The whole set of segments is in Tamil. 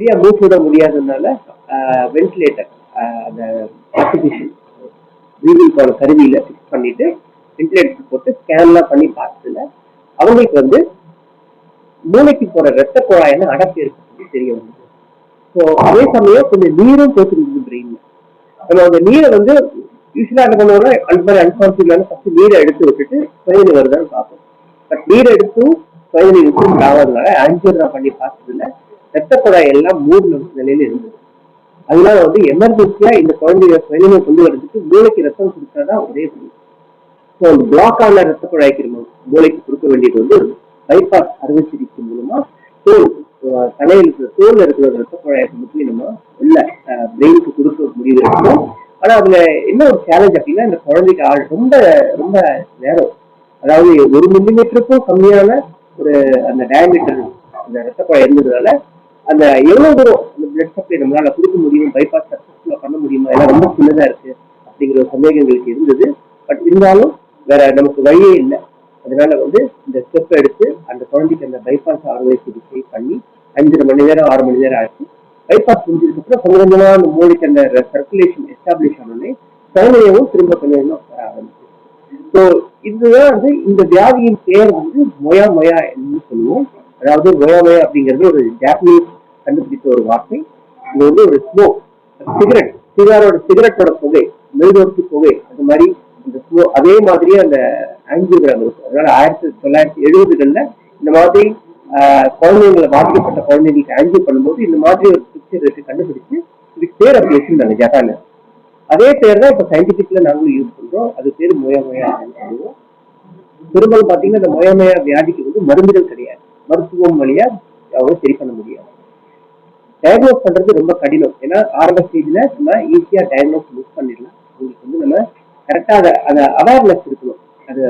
சரியா மூவ் விட முடியாததுனால வென்டிலேட்டர் அந்த போன கருவியில ஃபிக்ஸ் பண்ணிட்டு வென்டிலேட்டர் போட்டு ஸ்கேன்லாம் பண்ணி பார்த்ததுல அவங்களுக்கு வந்து மூளைக்கு போற ரத்த குழாயின அடப்பு இருக்கு தெரிய வந்தது. ஸோ அதே சமயம் கொஞ்சம் நீரும் போட்டுருந்தது பிரெயின்ல நம்ம அந்த நீரை வந்து யூஸ்வலா என்ன பண்ணுவோம்னா அந்த மாதிரி ஃபர்ஸ்ட் நீரை எடுத்து விட்டுட்டு சுயநிலை வருதான்னு பார்ப்போம். பட் நீரை எடுத்தும் சுயநிலை இம்ப்ரூவ் ஆகாதனால ஆன்ஜியோகிரா பண்ணி பார்த்ததுல ரத்த குழாய் எல்லாம் மூடின நிலையில இருந்தது. அதனால வந்து எமர்ஜென்சியா இந்த குழந்தைய சுயநிலை கொண்டு வரதுக்கு மூளைக்கு ரத்தம் கொடுத்தாதான் ஒரே முடியும் ஸோ பிளாக் ஆன ரத்த குழாய்க்கு நம்ம மூளைக்கு கொடுக்க வேண்டியது வந்து பைபாஸ் அறுவை சிகிச்சை மூலமா தோல் தலையில் இருக்கிற தோல் இருக்கிற ரத்த குழாய்க்கு மட்டும் நம்ம உள்ள பிரெயினுக்கு கொடுக்க முடியுது இருக்கும் ஆனா அதுல என்ன ஒரு சேலஞ்ச் அப்படின்னா இந்த குழந்தைக்கு ஆள் ரொம்ப ரொம்ப நேரம். அதாவது ஒரு மில்லிமீட்டருக்கும் கம்மியான ஒரு அந்த டயமீட்டர் அந்த ரத்த குழாய் இருந்ததுனால அந்த எவ்வளவு தூரம் அந்த பிளட் சப்ளை நம்மளால கொடுக்க முடியும் பைபாஸ் சக்சஸ்ஃபுல்லா பண்ண முடியுமா? எல்லாம் ரொம்ப சின்னதா இருக்கு அப்படிங்கிற ஒரு சந்தேகங்களுக்கு இருந்தது. பட் இருந்தாலும் வேற நமக்கு வழியே இல்லை. அதனால வந்து இந்த ஸ்டெப் எடுத்து அந்த குழந்தைக்கு அந்த பைபாஸ் அறுவை சிகிச்சை பண்ணி அஞ்சரை மணி நேரம் ஆறு மணி நேரம் ஆச்சு. பைபாஸ் முடிஞ்சதுக்கு அப்புறம் கொஞ்சம் கொஞ்சமா அந்த மூளைக்கு அந்த சர்க்குலேஷன் எஸ்டாப்ளிஷ் ஆனோடனே குழந்தையவும் திரும்ப கொஞ்சம் வர ஆரம்பிச்சு. ஸோ இதுதான் வந்து இந்த வியாதியின் பேர் வந்து மொயா மொயா என்று சொல்லுவோம். அதாவது மொயா மொயா அப்படிங்கிறது ஒரு ஜாப்பனீஸ் கண்டுபிடித்த ஒரு வார்த்தை. இது வந்து ஒரு ஸ்மோக் சிகரெட். சிகாரோட சிகரெட்டோட புகை மெழுகுவர்த்தி புகை அது மாதிரி இந்த ஸ்மோ அதே மாதிரியே அந்த ஆங்கியோகிராம் இருக்கும் அதனால ஆயிரத்தி தொள்ளாயிரத்தி எழுபதுகள்ல இந்த மாதிரி குழந்தைங்களை பாதிக்கப்பட்ட குழந்தைங்களுக்கு ஆங்கியோ பண்ணும்போது இந்த மாதிரி ஒரு பிக்சர் இருக்கு கண்டுபிடிச்சு இதுக்கு பேர் அப்படி வச்சிருந்தாங்க ஜப்பான்ல. அதே பேர் தான் இப்ப சயின்டிபிக்ல நாங்களும் யூஸ் பண்றோம். அது பேர் மொயா மொயா அப்படின்னு சொல்லுவோம். பெரும்பாலும் பாத்தீங்கன்னா இந்த மொயமய வியாதிக்கு வந்து மருந்துகள் கிடையாது. மருத்துவம் வழியா அவங்க சரி பண்ண முடியாது. டயக்னோஸ் பண்றது ரொம்ப கடினம். ஏன்னா ஆரம்ப ஸ்டேஜ்ல நம்ம ஈஸியா டயக்னோஸ் மிஸ் பண்ணிடலாம். உங்களுக்கு வந்து நம்ம கரெக்டா அதை அதை அவேர்னஸ் இருக்கணும். அது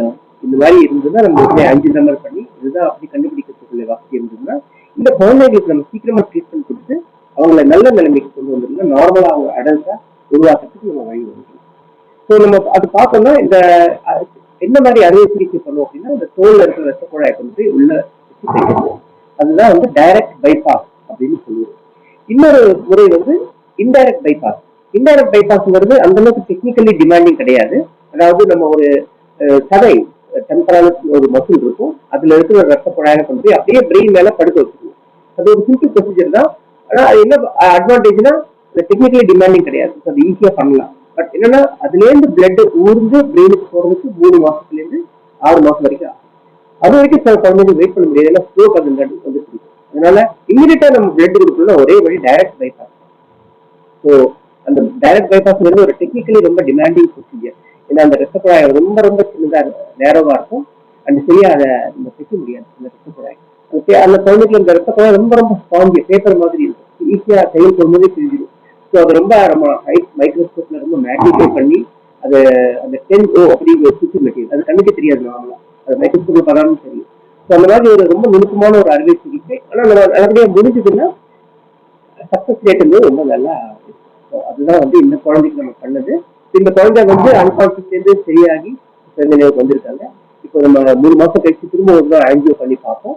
இந்த மாதிரி இருந்ததுன்னா நம்ம உடனே அஞ்சு நம்பர் பண்ணி இதுதான் அப்படி கண்டுபிடிக்கிறதுக்குள்ள வசதி இருந்ததுன்னா இந்த குழந்தைகளுக்கு நம்ம சீக்கிரமா ட்ரீட்மெண்ட் கொடுத்து அவங்கள நல்ல நிலைமைக்கு கொண்டு வந்துருந்தா நார்மலா அவங்க அடல்ட்டா உருவாக்குறதுக்கு நம்ம வழி வந்துடும் ஸோ நம்ம அது பார்த்தோம்னா இந்த என்ன மாதிரி அறுவை சிகிச்சை பண்ணுவோம் அப்படின்னா இந்த தோல்ல இருக்கிற ரத்த குழாயை கொண்டு போய் உள்ள அதுதான் வந்து டைரக்ட் பைபாஸ் அப்படின்னு சொல்லுவோம். இன்னொரு முறை வந்து இன்டைரக்ட் பைபாஸ் இன்டைரக்ட் பைபாஸ்ங்கிறது அந்த அளவுக்கு டெக்னிக்கலி டிமாண்டிங் கிடையாது. அதாவது நம்ம ஒரு கதை சதை டெம்பரான ஒரு மசில் இருக்கும். அதுல இருக்கிற ரத்த குழாயை கொண்டு போய் அப்படியே பிரெயின் மேல படுக்க வச்சுருவோம் அது ஒரு சிம்பிள் ப்ரொசீஜர் தான். ஆனா அது என்ன அட்வான்டேஜ்னா டெக்னிக்கலி டிமாண்டிங் கிடையாது. அது ஈஸியா பண்ணலாம். பட் என்னன்னா அதுல இருந்து பிளட் ஊர்ந்து பிரெயினுக்கு போறதுக்கு மூணு மாசத்துல இருந்து ஆறு மாசம் வரைக்கும் அது வரைக்கும் சில குழந்தைங்க வெயிட் பண்ண முடியாது. ஏன்னா ஸ்ட்ரோக் அது வந்து வந்து பிடிக்கும் அதனால இமீடியட்டா நம்ம பிளட் கொடுக்கணும் ஒரே வழி டைரக்ட் பைபாஸ் ஸோ அந்த டைரக்ட் பைபாஸ்ங்கிறது ஒரு டெக்னிக்கலி ரொம்ப டிமாண்டிங் ப்ரொசீஜர் ஏன்னா அந்த ரத்த குழாய் ரொம்ப ரொம்ப சின்னதா நேரவா இருக்கும். அண்ட் சரியா அதை நம்ம தைக்க முடியாது. அந்த ரத்த குழாய் ஓகே அந்த குழந்தைக்கு அந்த ரத்த குழாய் ரொம்ப ரொம்ப ஸ்பாஞ்சி பேப்பர் மாதிரி இருக்கும். ஈஸியா கையில் போகும்போதே தெரிஞ்சிடும். ஸோ அது ரொம்ப நம்ம ஹைட் மைக்ரோஸ்கோப்ல ரொம்ப மேக்னிஃபை பண்ணி அது அந்த டென் ஓ அப்படிங்கிற சுற்றி மெட்டீரியல் அது கண்ணுக்கு தெரியாது நார்மலாக அது மைக்ரோஸ்கோப்ல பார்த்தாலும் தெரியும். ஸோ அந்த மாதிரி ஒரு ரொம்ப நுணுக்கமான ஒரு அறுவை சிகிச்சை ஆனால் நம்ம நல்லபடியா முடிஞ்சதுன்னா சக்சஸ் ரேட் ரொம்ப நல்லா அதுதான் வந்து இந்த குழந்தைக்கு நம்ம பண்ணது. இந்த குழந்தை வந்து அன்கான்சியஸ்லேருந்து சரியாகி நிலைவுக்கு வந்திருக்காங்க. இப்போ நம்ம மூணு மாசம் கழிச்சு திரும்ப ஒரு ஆன்ஜியோ பண்ணி பார்ப்போம்.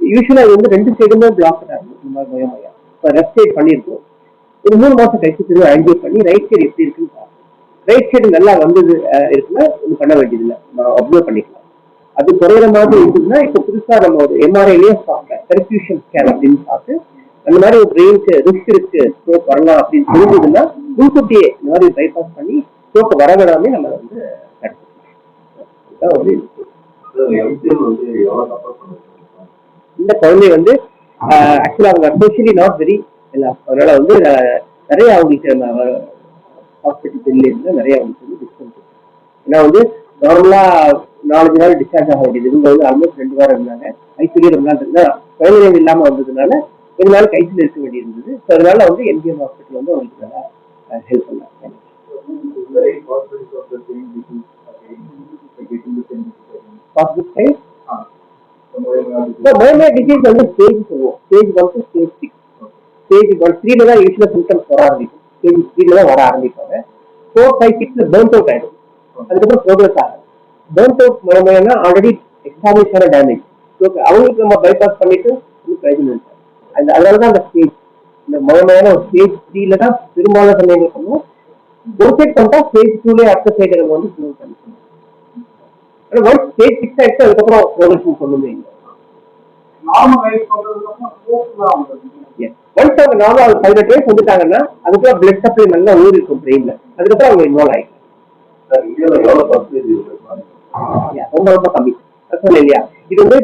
யூஸ்வலாக இது வந்து ரெண்டு சைடுமே பிளாக் ஆகும் இந்த மாதிரி மயமயா இப்போ லெஃப்ட் சைடு பண்ணியிருக்கோம். ஒரு மூணு மாசம் கழிச்சு திரும்ப ஆன்ஜியோ பண்ணி ரைட் சைடு எப்படி இருக்குன்னு பார்ப்போம். ரைட் சைடு நல்லா வந்தது இருக்குன்னா இது பண்ண வேண்டியதில்லை. நம்ம அப்சர்வ் பண்ணிக்கலாம். அது குறையிற மாதிரி இருக்குதுன்னா இப்போ புதுசா நம்ம ஒரு எம்ஆர்ஐலயே பார்ப்பேன் பெர்ஃபியூஷன் ஸ்கேன் அப்படின்னு பார்த்து அந்த மாதிரி ஒரு பிரெயினுக்கு ரிஸ்க் இருக்கு ஸ்ட்ரோக் வரலாம் அப்படின்னு தெரிஞ்சதுன்னா முன்கூட்டியே இந்த மாதிரி பைபாஸ் பண்ணி ஸ்ட்ரோக் வரவிடாமே நம்ம வந்து. இந்த குழந்தை வந்து ஆக்சுவலா அவங்க சோஷியலி நாட் வெரி அதனால வந்து நிறைய அவங்களுக்கு ஹாஸ்பிட்டல் இருந்து நிறைய அவங்களுக்கு வந்து டிஸ்கவுண்ட் ஏன்னா வந்து நார்மலா நாலஞ்சு நாள் டிஸ்சார்ஜ் ஆக வேண்டியது. இவங்க வந்து ஆல்மோஸ்ட் ரெண்டு வாரம் இருந்தாங்க. ஐசியூலே ரொம்ப நாள் இருந்தா குழந்தைகள் இல்லாம வந்ததுனால கொஞ்ச நாள் கைசில் இருக்க வேண்டியிருந்தது. ஸோ அதனால வந்து எம்ஜிஎம் ஹாஸ்பிட்டல் வந்து அவங்களுக்கு நல்லா ஹெல்ப் பண்ணாங்க. பாசிபிள் சைட் பயமே டிசீஸ் வந்து ஸ்டேஜ் சொல்லுவோம் stage one two stage six stage one த்ரீல தான் யூஸ்வலா சிம்டம்ஸ் வர ஆரம்பிக்கும். ஸ்டேஜ் த்ரீல தான் வர ஆரம்பிப்பாங்க. ஃபோர் ஃபைவ் சிக்ஸ்ல பேர்ன் அவுட் ஆயிடும். அதுக்கப்புறம் ப்ரோக்ரஸ் ஆகும் பேர்ன் அவுட் மயமையான ஆல்ரெடி எஸ்டாப்ளிஷ் ஆன டேமேஜ் அவங்களுக்கு நம்ம பைபாஸ் பண்ணிட்டு ஒன்றும் பிரயோஜனம் இல்லை அந்த அதனால தான் அந்த ஸ்டேஜ் முழுமையான ஒரு ஸ்டேஜ் த்ரீல தான் பெரும்பாலான சமயங்கள் பண்ணுவோம் ஒரு சைட் பண்ணிட்டா ஸ்டேஜ் டூலே அடுத்த சைடு நம்ம வந்து க்ளோஸ் பண்ணிக்கணும் ஆனால் ஒன்ஸ் ஸ்டேஜ் சிக்ஸ் ஆயிடுச்சு அதுக்கப்புறம் ப்ரோக்ரஷன் சொல்லுமே இல்லை. ஒன்ஸ் அவங்க நார்மல் பதினெட்டு வயசு வந்துட்டாங்கன்னா அதுக்கப்புறம் பிளட் சப்ளை நல்லா ஊறி இருக்கும் பிரெயின்ல அதுக்கப்புறம் அவங்க இன்வால்வ் ஆகிடும் ரொம்ப ரொம்ப கம்மி. பிரச்சனை இல்லையா? இது வந்து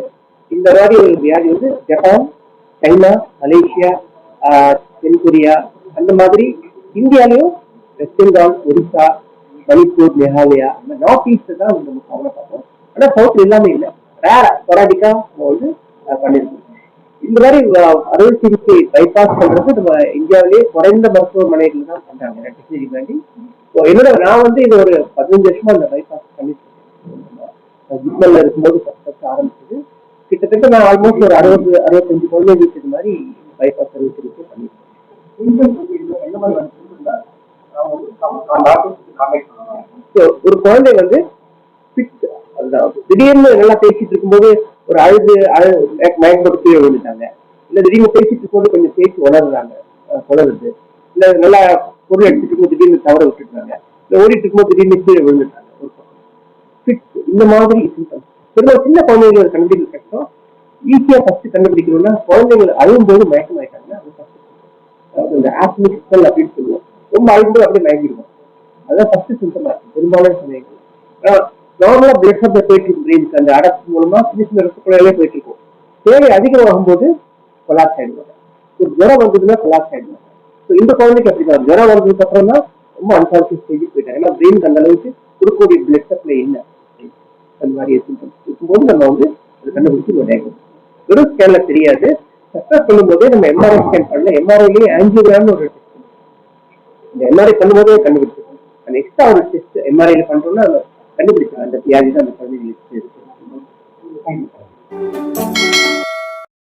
இந்த மாதிரி ஒரு வியாதி வந்து ஜப்பான் சைனா மலேசியா ஆஹ், தென்கொரியா அந்த மாதிரி இந்தியாலயும் வெஸ்ட் பெங்கால் ஒரிசா மணிப்பூர் மேகாலயா இந்த நார்த் ஈஸ்ட் தான் வந்து நம்ம கவலை பார்ப்போம். ஆனா சவுத் எல்லாமே இல்லை. ரேரா ஸ்பொராடிக்கா நம்ம வந்து பண்ணியிருக்கோம் பண்ணிருக்கோம். இந்த மாதிரி அறுவை சிகிச்சை பைபாஸ் பண்றது நம்ம இந்தியாவிலேயே குறைந்த மருத்துவமனைகள் தான் பண்றாங்க. டெக்னாலஜி வேண்டி என்னோட நான் வந்து இது ஒரு பதினஞ்சு வருஷமா இந்த பைபாஸ் ஜிப்மல்ல இருக்கும்போது ஃபர்ஸ்ட் ஃபர்ஸ்ட் ஆரம்பிச்சது. கிட்டத்தட்ட நான் ஆல்மோஸ்ட் ஒரு அறுபது அறுபத்தஞ்சு குழந்தைகளுக்கு இது மாதிரி பைபாஸ் சர்வீஸ் இருக்கு So, ஒரு குழந்தை வந்து திடீர்னு நல்லா பேசிட்டு இருக்கும்போது ஒரு அழுது அழு மயக்கம் போட்டு கீழே விழுந்துட்டாங்க. இல்ல திடீர்னு பேசிட்டு இருக்கும்போது கொஞ்சம் பேசி உணர்றாங்க. உணருது இல்ல நல்லா பொருள் எடுத்துட்டு இருக்கும்போது திடீர்னு தவற விட்டுட்டாங்க. இல்ல ஓடிட்டு இருக்கும்போது திடீர்னு கீழே விழுந்துட்டாங்க. ஃபிட்ஸ் இந்த மாதிரி சிம்டம்ஸ் திரும்ப சின்ன குழந்தைங்களை கண்டுபிடிக்க கஷ்டம். ஈஸியா ஃபர்ஸ்ட் கண்டுபிடிக்கணும்னா குழந்தைகள் அழும்போது மயக்கம் ஆயிட்டாங்க அது ஃபர்ஸ்ட் அதாவது இந்த ஆஸ்மிக் ஸ்பெல் அப்படின்னு சொல்லுவோம். ரொம்ப அழும்போது அப்படியே மயங்கிடுவோம். அதான் ஃபர்ஸ்ட் சிம்டமா இருக்கு பெரும்பாலான சமயங்கள் நார்மலா பிளட் சப்ளை போயிட்டு இருக்கும் பிரெயினுக்கு அந்த அடப்பு மூலமா சின்ன சின்ன ரத்த போயிட்டு இருக்கும். தேவை அதிகமாகும் போது கொலாப்ஸ் ஆயிடுவாங்க. ஒரு ஜுரம் வந்ததுன்னா கொலாப்ஸ் ஆயிடுவாங்க. ஸோ இந்த குழந்தைக்கு அப்படி தான் ஜுரம் வந்ததுக்கு அப்புறம் தான் ரொம்ப அன்கான்சியஸ் ஸ்டேஜுக்கு போயிட்டாங்க. ஏன்னா பிரெயினுக்கு அந்த அளவுக்கு கொடுக்கக்கூடிய பிளட் சப்ளை இல்லை. அந்த மாதிரி சிம்டம்ஸ் இருக்கும்போது நம்ம வந்து அதை கண்டுபிடிச்சி நம்ம டயக்னோஸ் வெறும் ஸ்கேன்ல தெரியாது. சக்சஸ் பண்ணும்போது நம்ம எம்ஆர்ஐ ஸ்கேன் பண்ணல எம்ஆர்ஐலேயே ஆஞ்சியோகிராம்னு ஒரு டெஸ்ட் இந்த எம்ஆர்ஐ பண்ணும்போதே கண்டுபிடிச்சிருக்கோம். அந்த எக்ஸ்ட்ரா ஒரு டெஸ்ட் எம்ஆர்ஐல பண்றோம்னா கண்டுபிடிச்சோம் அந்த வியாதி தான் அந்த குழந்தைங்களுக்கு இருக்கு. Thank you.